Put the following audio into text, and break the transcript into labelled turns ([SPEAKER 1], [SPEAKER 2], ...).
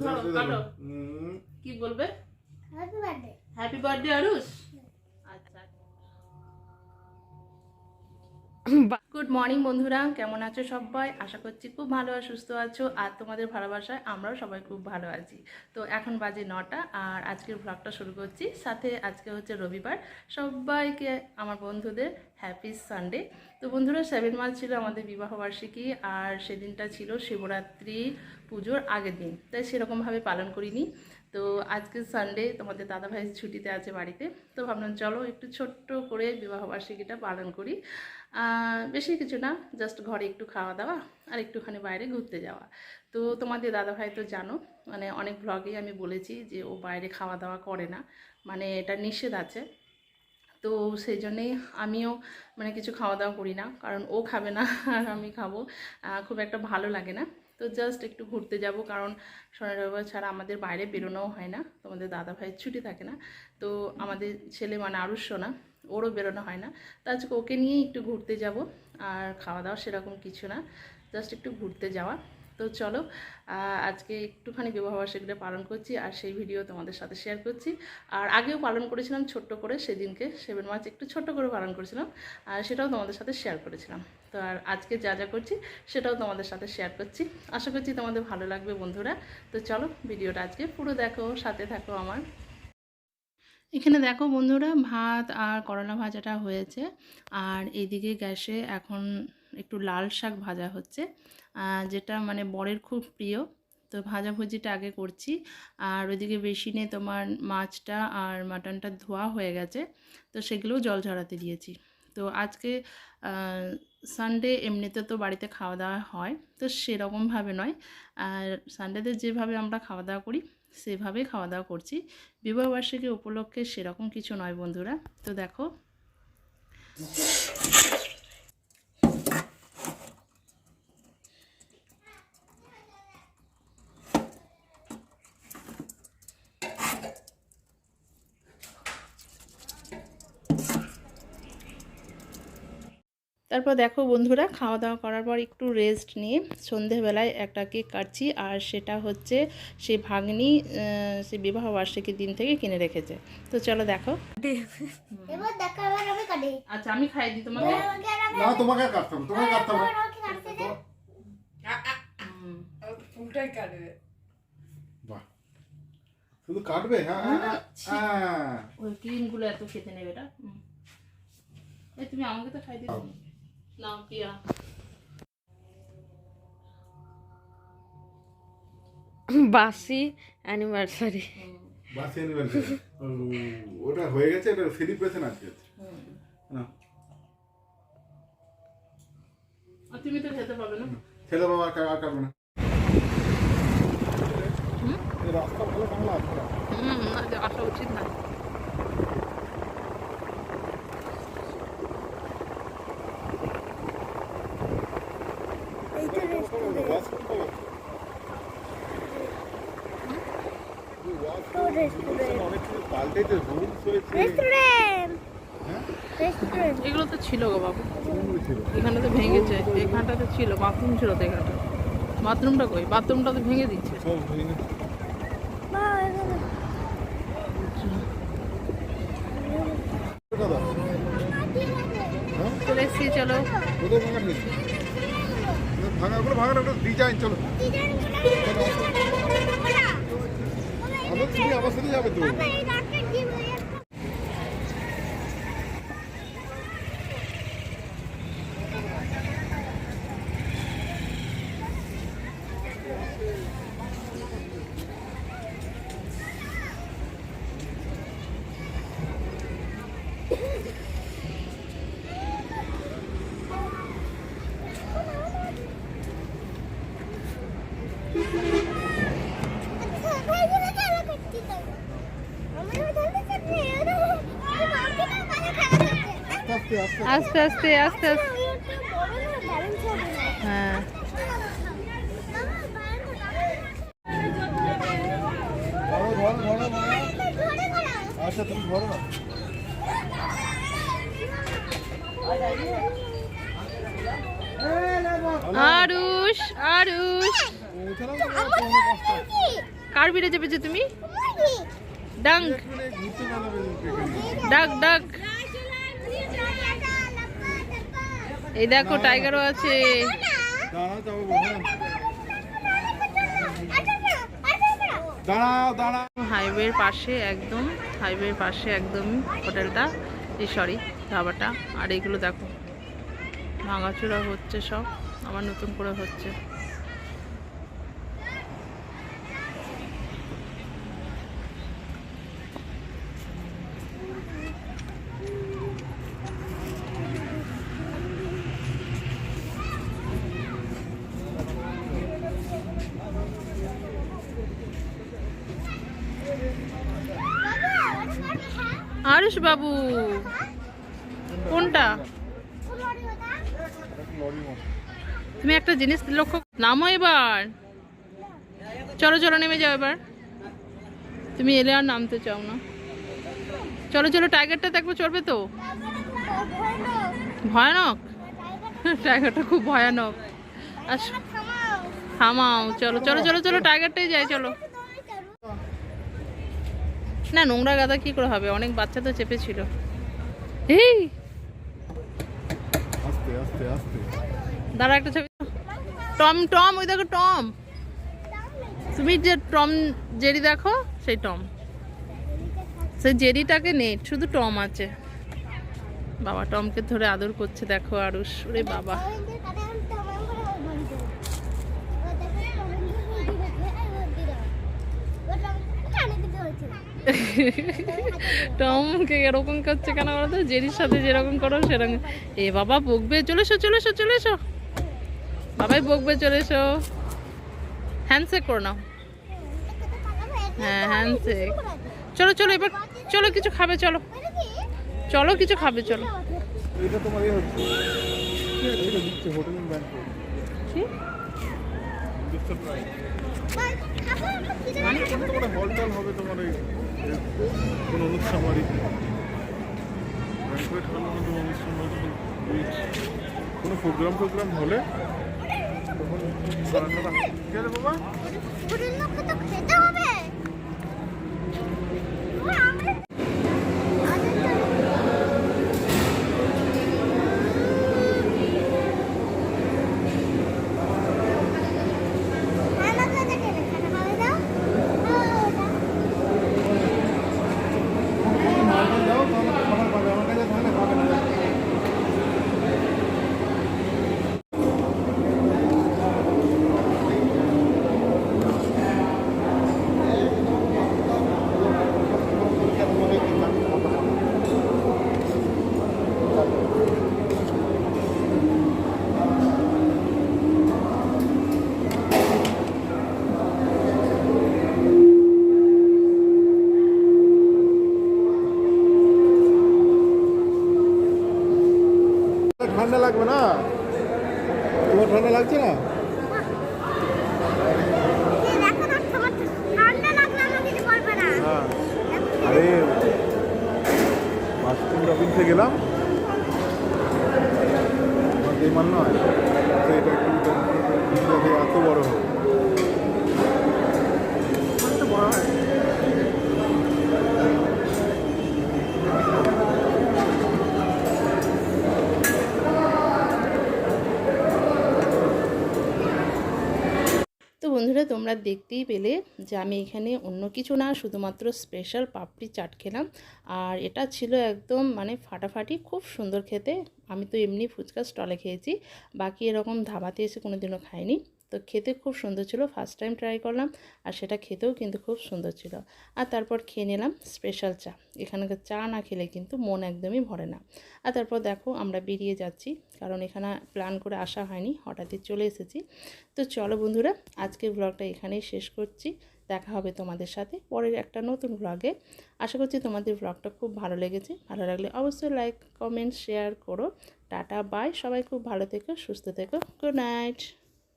[SPEAKER 1] ধরো, কাটো।
[SPEAKER 2] হুম,
[SPEAKER 1] কি বলবে
[SPEAKER 3] happy birthday
[SPEAKER 1] happy birthday Arush good morning বন্ধুরা। কেমন আছো সবাই? আশা করছি খুব ভালো আর সুস্থ আছো। আর তোমাদের ভালোবাসায় আমরাও সবাই খুব ভালো আছি। তো এখন বাজে নটা, আর আজকের ভ্লগটা শুরু করছি। সাথে আজকে হচ্ছে রবিবার। সবাইকে, আমার বন্ধুদের হ্যাপি সানডে তো বন্ধুরা সেভেন মার্চ ছিল আমাদের বিবাহবার্ষিকী আর সেদিনটা ছিল শিবরাত্রি পুজোর আগের দিন। তাই সেরকমভাবে পালন করিনি। তো আজকে সানডে তোমাদের দাদাভাই ছুটিতে আছে বাড়িতে, তো ভাবলাম চলো একটু ছোট্ট করে বিবাহবার্ষিকীটা পালন করি। বেশি কিছু না জাস্ট ঘরে একটু খাওয়া দাওয়া আর একটুখানি বাইরে ঘুরতে যাওয়া। তো তোমাদের দাদাভাই তো জানো মানে অনেক ব্লগেই আমি বলেছি যে ও বাইরে খাওয়া দাওয়া করে না মানে এটা নিষেধ আছে। তো সেই জন্যেই আমিও মানে কিছু খাওয়া দাওয়া করি না, কারণ ও খাবে না, আর আমি খাব। খুব একটা ভালো লাগে না। তো জাস্ট একটু ঘুরতে যাব, কারণ শনি রবিবার ছাড়া আমাদের বাইরে বেরোনোও হয় না, তোমাদের দাদা ভাইয়ের ছুটি থাকে না, তো আমাদের ছেলে মানে আরুষ্য না ওরও বেরোনো হয় না, তো আজকে ওকে নিয়েই একটু ঘুরতে যাব, আর খাওয়া দাওয়া সেরকম কিছু না জাস্ট একটু ঘুরতে যাওয়া। তো চলো আজকে একটুখানি বিবাহবার্ষিকীটা পালন করছি আর সেই ভিডিও তোমাদের সাথে শেয়ার করছি। আর আগেও পালন করেছিলাম ছোট্ট করে, সেদিনকে সেভেন মার্চ একটু ছোট্ট করে পালন করেছিলাম, আর সেটাও তোমাদের সাথে শেয়ার করেছিলাম। তো আর আজকে যা যা করছি সেটাও তোমাদের সাথে শেয়ার করছি। আশা করছি তোমাদের ভালো লাগবে বন্ধুরা। তো চলো ভিডিওটা আজকে পুরো দেখো, সাথে থাকো আমার। এখানে দেখো বন্ধুরা, ভাত আর করলা ভাজাটা হয়েছে। আর এইদিকে গ্যাসে এখন একটু লাল শাক ভাজা হচ্ছে যেটা মানে বরের খুব প্রিয়। তো ভাজাভুজিটা আগে করছি। আর ওইদিকে বেসিনে তোমার মাছটা আর মাটনটা ধোয়া হয়ে গেছে, তো সেগুলোও জল ঝরাতে দিয়েছি। তো আজকে সানডে এমনিতে তো বাড়িতে খাওয়া দাওয়া হয়, তো সেরকমভাবে নয়। আর সানডেতে যেভাবে আমরা খাওয়া দাওয়া করি, সেভাবেই খাওয়া দাওয়া করছি। বিবাহবার্ষিকী উপলক্ষে সেরকম কিছু নয় বন্ধুরা। তো দেখো। তারপর দেখো বন্ধুরা খাওয়া দাওয়া করার পর একটু রেস্ট নিয়ে সন্ধেবেলায় একটা কেক কাটছি আর সেটা হচ্ছে সে ভাগ্নি সে বিবাহ বার্ষিকীর দিন থেকে কিনে রেখেছে। তো চলো দেখো।
[SPEAKER 3] আমি কাটি।
[SPEAKER 1] আচ্ছা আমি খাই দিই তোমাকে
[SPEAKER 3] আমাকে আর আমি
[SPEAKER 2] না তোমাকে কাটতাম তোমাকে কাটতাম না।
[SPEAKER 3] আমাকে কাটতে দে।
[SPEAKER 1] হুম।
[SPEAKER 4] উল্টাই কাটবে।
[SPEAKER 2] বাহ। শুধু কাটবে? হ্যাঁ
[SPEAKER 1] ওই ক্রিমগুলো এত খেতে নেবে এটা তুমি আমাকে তো খাই দিও নাও পিয়া
[SPEAKER 4] বাসি অ্যানিভার্সারি
[SPEAKER 2] বাস অ্যানিভার্সারি ওটা হয়ে গেছে এটা সেলিব্রেশন আজকে। না।
[SPEAKER 1] আর তুমি তো খেতে পাবে না।
[SPEAKER 2] ছেলে বাবা আর আর কাটবে না। রাস্তা ভালো বাংলা আছে। না?
[SPEAKER 1] হুম আজ আসা উচিত না
[SPEAKER 3] এই তো রেস্টুরেন্ট
[SPEAKER 2] ওয়াশ করতে হবে। এই ওয়াশ
[SPEAKER 3] তো রেস্টুরেন্ট
[SPEAKER 2] অনেক কিছু পাল্টেছে রুলস হয়েছে
[SPEAKER 3] রেস্টুরেন্ট
[SPEAKER 2] হ্যাঁ
[SPEAKER 3] রেস্টুরেন্ট
[SPEAKER 1] এগুলো তো ছিল গো বাবু। এখানে তো ভেঙেছে এখানটাতে ছিল বাথরুম ছিল তো এখানটা। বাথরুমটা কই? বাথরুমটা তো ভেঙে দিচ্ছে চলে এসছি চলো।
[SPEAKER 2] কোথায় ভাঙার একটা ডিজাইন চলো। আমার তুমি আমার সাথে যাবে তো? আস্তে আস্তে।
[SPEAKER 1] আস্তে
[SPEAKER 2] আস্তে
[SPEAKER 1] হ্যাঁ।
[SPEAKER 2] আচ্ছা তুমি ধরো না
[SPEAKER 1] আরুষ আরুষ। কার ভিড়ে চেপেছো তুমি? ডাং
[SPEAKER 2] এখানে ঘুরতে পারবে এখানে
[SPEAKER 1] ডাক ডাক। এই দেখো টাইগারও আছে। হাইওয়ের পাশে একদম হাইওয়ের পাশে একদম হোটেলটা। এই সরি ধাবাটা। আর এগুলো দেখো ভাঙাচোরা হচ্ছে সব আবার নতুন করে হচ্ছে। আরুষ বাবু কোনটা? তুমি একটা জিনিস লক্ষ্য নামো এবার। চলো চলো নেমে যাও এবার। তুমি এলে আর নামতে চাও না। চলো চলো টাইগারটা দেখব চড়বে তো। ভয়ানক। টাইগারটা খুব ভয়ানক। আস থামাও। চলো চলো চলো চলো টাইগারটাই যাই, চলো। না নোংরা গাদা কি করে হবে? অনেক বাচ্চা তো চেপেছিল। এই!
[SPEAKER 2] আস্তে আস্তে আস্তে।
[SPEAKER 1] দাঁড়া একটা ছবি। টম টম ওই দেখো টম। তুমি যে টম জেরি দেখো সেই টম। সেই জেরিটাকে নেই শুধু টম আছে। বাবা টমকে ধরে আদর করছে দেখো আরুষ। ওরে বাবা। টমকে এরকম করছে কেন বলো তো? জেরির সাথে যেরকম করো সেরকম। এ বাবা বকবে। চলে এসো চলে এসো চলে এসো। বাবাই বকবে চলে এসো। হ্যান্ডশেক করে নাও। হ্যাঁ হ্যান্ডশেক। চলো চলো এবার চলো কিছু খাবে চলো। চলো কিছু খাবে চলো।
[SPEAKER 2] এটা তোমার ইয়ে হচ্ছে। এটা দিচ্ছে হোটেল ব্যাংক
[SPEAKER 1] কি?
[SPEAKER 2] মানে কোনো হল টল হবে তোমার ওই এ, কোনো অনুষ্ঠান বাড়ি ব্যাংকুয়েট হল কোনো অনুষ্ঠান বাড়ি ওই কোনো প্রোগ্রাম টোগ্রাম হলে তখন রান্নাটা বাবা
[SPEAKER 3] খেতে হবে
[SPEAKER 2] মালটা দাও তাহলে খাবার পাবে আমার কাছে তাহলে পাবে না ঠান্ডা লাগবে না তোমার ঠান্ডা লাগছে না
[SPEAKER 3] ঠান্ডা লাগলে আমার কিছু বলবে না
[SPEAKER 2] হ্যাঁ আরে বাসস্ট্যান্ড অফিসে গেলাম আমার যে মান নয় তো এটা একটু দেখে এত বড় হবে অনেকটা বড় হয়
[SPEAKER 1] তো বন্ধুরা তোমরা দেখতেই পেলে যে আমি এখানে অন্য কিছু না, শুধুমাত্র স্পেশাল পাপড়ি চাট খেলাম। আর এটা ছিল একদম মানে ফাটাফাটি, খুব সুন্দর খেতে। আমি তো এমনি ফুচকা স্টলে খেয়েছি। বাকি এরকম ধাবাতে এসে কোনোদিনও খাইনি। তো খেতে খুব সুন্দর ছিল ফার্স্ট টাইম ট্রাই করলাম আর সেটা খেতেও কিন্তু খুব সুন্দর ছিল। আর তারপর খেয়ে নিলাম স্পেশাল চা। এখানকার চা না খেলে কিন্তু মন একদমই ভরে না। আর তারপর দেখো আমরা বেরিয়ে যাচ্ছি, কারণ এখানে প্ল্যান করে আসা হয়নি, হঠাৎই চলে এসেছি। তো চলো বন্ধুরা, আজকের ব্লগটা এখানেই শেষ করছি। দেখা হবে তোমাদের সাথে পরের একটা নতুন ব্লগে আশা করছি তোমাদের ব্লগটা খুব ভালো লেগেছে। ভালো লাগলে অবশ্যই লাইক কমেন্ট শেয়ার করো। টাটা বাই সবাই খুব ভালো থেকো, সুস্থ থেকো। Good night